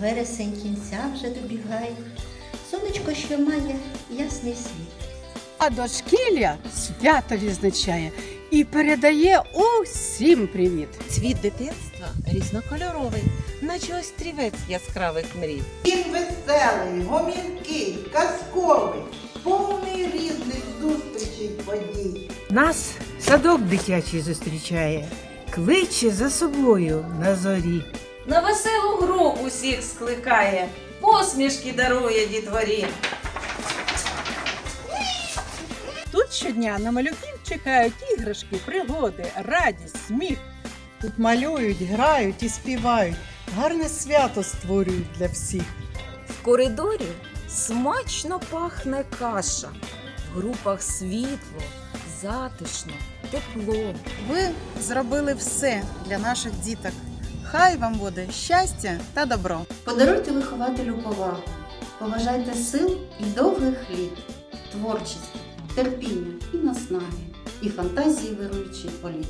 Вересень кінця вже добігає, сонечко, що має ясний світ. А дошкілля свято відзначає і передає усім привіт. Цвіт дитинства різнокольоровий, наче острівець яскравих мрій. Він веселий, гомінкий, казковий, повний різних зустрічей подій. Нас садок дитячий зустрічає, кличе за собою на зорі. На веселу гру усіх скликає, посмішки дарує дітворі. Тут щодня на малюків чекають іграшки, пригоди, радість, сміх. Тут малюють, грають і співають. Гарне свято створюють для всіх. В коридорі смачно пахне каша. В групах світло, затишно, тепло. Ви зробили все для наших діток. Хай вам буде щастя та добро. Подаруйте вихователю повагу, поважайте сил і довгих літ, творчості, терпіння і наснаги, і фантазії вируючий політ.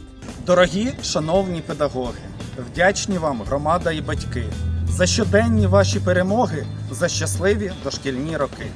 Дорогі шановні педагоги, вдячні вам громада і батьки за щоденні ваші перемоги, за щасливі дошкільні роки.